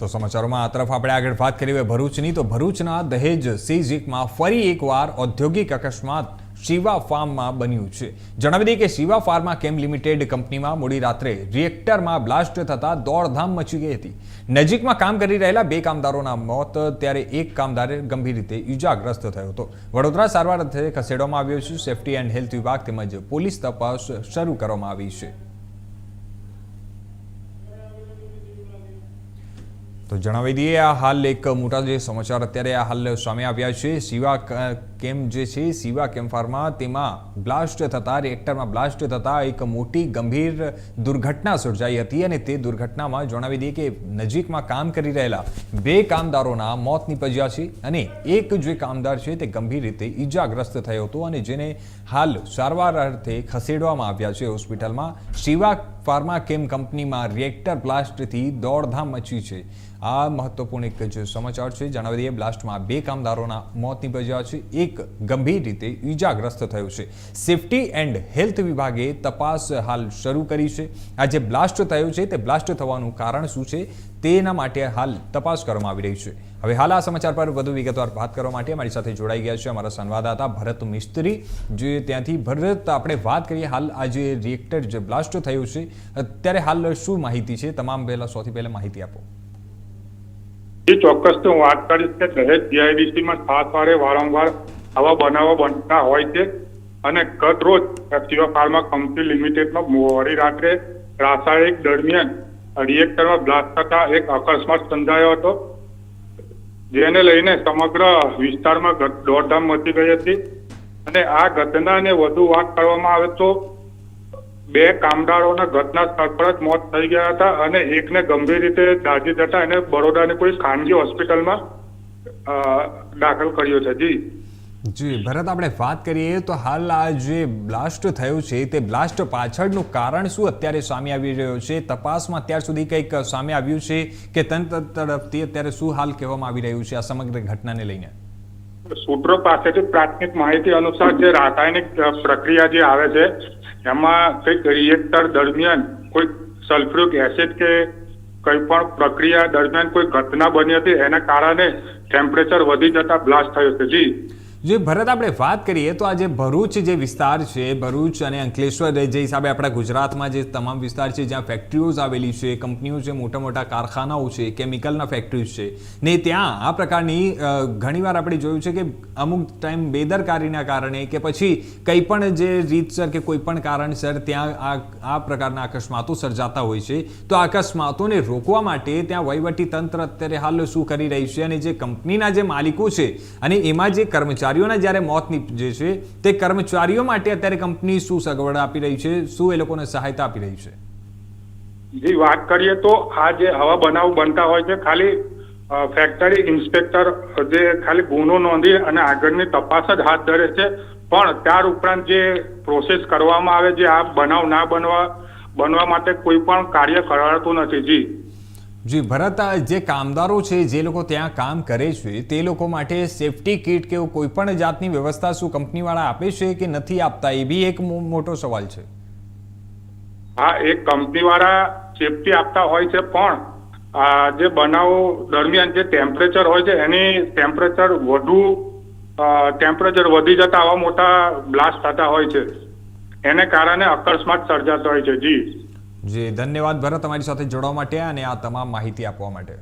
તો સમાચારોમાં આ તરફ આપણે આગળ વાત કરીએ ભરૂચની, તો ભરૂચના દહેજ સીઝીકમાં ફરી એકવાર ઔદ્યોગિક અકસ્માત શિવા ફાર્મમાં બન્યું છે. જણાવી દઈએ કે શિવા ફાર્મા કેમ લિમિટેડ કંપનીમાં મોડી રાત્રે રિએક્ટરમાં બ્લાસ્ટ થતા દોડધામ મચી ગઈ હતી. નજીકમાં કામ કરી રહેલા બે કામદારોના મોત, ત્યારે એક કામદારે ગંભીર રીતે ઇજાગ્રસ્ત થયો હતો. વડોદરા સારવાર ખસેડવામાં આવ્યો છે. સેફટી એન્ડ હેલ્થ વિભાગ તેમજ પોલીસ તપાસ શરૂ કરવામાં આવી છે. તો જણાવી દઈએ આ હાલ એક મોટા જે સમાચાર અત્યારે આ હાલ સામે આવ્યા છે. સિવા ક- કેમ જે છે, સીવા કેમ્ફારમાં ફાર્મા, તેમાં બ્લાસ્ટ થતા રિએક્ટરમાં બ્લાસ્ટ થતા એક મોટી ગંભીર દુર્ઘટના સર્જાઈ હતી અને તે દુર્ઘટનામાં જણાવી દઈએ કે નજીકમાં કામ કરી રહેલા બે કામદારોના મોત નીપજ્યા છે અને એક જે કામદાર છે તે ગંભીર રીતે ઈજાગ્રસ્ત થયો હતો અને જેને હાલ સારવાર અર્થે ખસેડવામાં આવ્યા છે હોસ્પિટલમાં. શિવા ફાર્મા કેમ કંપનીમાં રિએક્ટર બ્લાસ્ટથી દોડધામ મચી છે. આ મહત્વપૂર્ણ એક જે સમાચાર છે. જણાવી દઈએ, બ્લાસ્ટમાં બે કામદારોના મોત નીપજ્યા છે. એક ગંભીર રીતે ઈજાગ્રસ્ત થયો છે. સેફટી એન્ડ હેલ્થ વિભાગે તપાસ હાલ શરૂ કરી છે. આ જે બ્લાસ્ટ થયો છે તે બ્લાસ્ટ થવાનું કારણ શું છે તેના માટે હાલ તપાસ કરવામાં આવી રહી છે. હવે હાલ આ સમાચાર પર વધુ વિગતવાર વાત કરવા માટે અમારી સાથે જોડાઈ ગયા છે અમારા સંવાદદાતા ભરત મિસ્ત્રી. જે ત્યાંથી ભરત, આપણે વાત કરીએ હાલ આ જે રિએક્ટર જે બ્લાસ્ટ થયું છે, અત્યારે હાલ શું માહિતી છે? તમામ પહેલા સૌથી પહેલા માહિતી આપો. એ ચોક્કસ હું વાત કરીશ કે દહેજ જીઆઈડીસીમાં સાત વારે વારંવાર આવા બનાવો બનતા હોય છે અને ગત રોજ કંપની લિમિટેડમાં મોડી રાત્રે રાસાયણિક દરમિયાન રિએક્ટરમાં બ્લાસ્ટ થતા એક અકસ્માત સંધાયો હતો, જેને લઈને સમગ્ર વિસ્તારમાં દોડધામ મચી ગઈ હતી અને આ ઘટનાને વધુ વાત કરવામાં આવે તો બે કામદારોના ઘટના સ્થળ પર જ મોત થઈ ગયા હતા અને એકને ગંભીર રીતે દાજી જતા એને બરોડાની કોઈ ખાનગી હોસ્પિટલમાં દાખલ કર્યો છે. જી. જી, ભરત, આપણે વાત કરીએ તો હાલ આ જે બ્લાસ્ટ થયું છે, તે બ્લાસ્ટ પાછળનું કારણ શું અત્યારે સામે આવી રહ્યો છે? તપાસમાં અત્યાર સુધી કંઈક સામે આવ્યું છે કે તંત્ર તરફથી અત્યારે શું હાલ કહેવામાં આવી રહ્યું છે આ સમગ્ર ઘટનાને લઈને? સૂત્રો પાસેથી પ્રાથમિક માહિતી અનુસાર જે રાસાયણિક પ્રક્રિયા જે આવે છે, એમાં કંઈક રિએક્ટર દરમિયાન કોઈ સલ્ફ્યુરિક એસિડ કે કંઈ પણ પ્રક્રિયા દરમિયાન કોઈ ઘટના બની હતી, એના કારણે ટેમ્પરેચર વધી જતા બ્લાસ્ટ થયો છે. જી. જે ભરત આપણે વાત કરીએ, તો આ જે ભરૂચ જે વિસ્તાર છે, ભરૂચ અને અંકલેશ્વર જે હિસાબે આપણા ગુજરાતમાં જે તમામ વિસ્તાર છે, જ્યાં ફેક્ટરીઓ આવેલી છે, કંપનીઓ છે મોટા મોટા કારખાનાઓ છે કેમિકલના ફેક્ટરીઝ છે. ને ત્યાં આ પ્રકારની ઘણીવાર આપણે જોયું છે કે અમુક ટાઈમ બેદરકારીના કારણે કે પછી કંઈ પણ જે રીતસર કે કોઈ પણ કારણસર ત્યાં આ આ પ્રકારના અકસ્માતો સર્જાતા હોય છે. તો અકસ્માતોને રોકવા માટે ત્યાં વહીવટી તંત્ર અત્યારે હાલ શું કરી રહી છે અને જે કંપનીના જે માલિકો છે અને એમાં જે કર્મચારીઓના જ્યારે મોત નીપજે છે, તે કર્મચારીઓ માટે અત્યારે કંપની શું સગવડ આપી રહી છે, શું એ લોકોને સહાયતા આપી રહી છે? જી, વાત કરીએ તો આ જે આવા બનાવ બનતા હોય છે, ખાલી ફેક્ટરી ઇન્સ્પેક્ટર જે ખાલી ગુનો નોંધી અને આગળની તપાસ જ હાથ ધરે છે. પણ ત્યાર ઉપરાંત જે પ્રોસેસ કરવામાં આવે, જે આ બનાવ ના બનવા બનવા માટે કોઈ પણ કાર્ય કરાતું નથી. જી. જી ભરત જે કામદારો છે, જે લોકો ત્યાં કામ કરે છે, તે લોકો માટે સેફટી કિટ કે કોઈ પણ જાતની વ્યવસ્થા શું કંપનીવાળા આપે છે કે નથી આપતા? એ બી એક મોટો સવાલ છે. હા, એ કંપનીવાળા સેફટી આપતા હોય છે, પણ આ જે બનાવો દરમિયાન જે ટેમ્પરેચર હોય છે, એની ટેમ્પરેચર વધુ ટેમ્પરેચર વધી જતા આવા મોટા બ્લાસ્ટ થતા હોય છે. એને કારણે અકસ્માત સર્જાતો હોય છે. જી. જી ધન્યવાદ ભરત તમારી સાથે જોડવા માટે અને આ તમામ માહિતી આપવા માટે.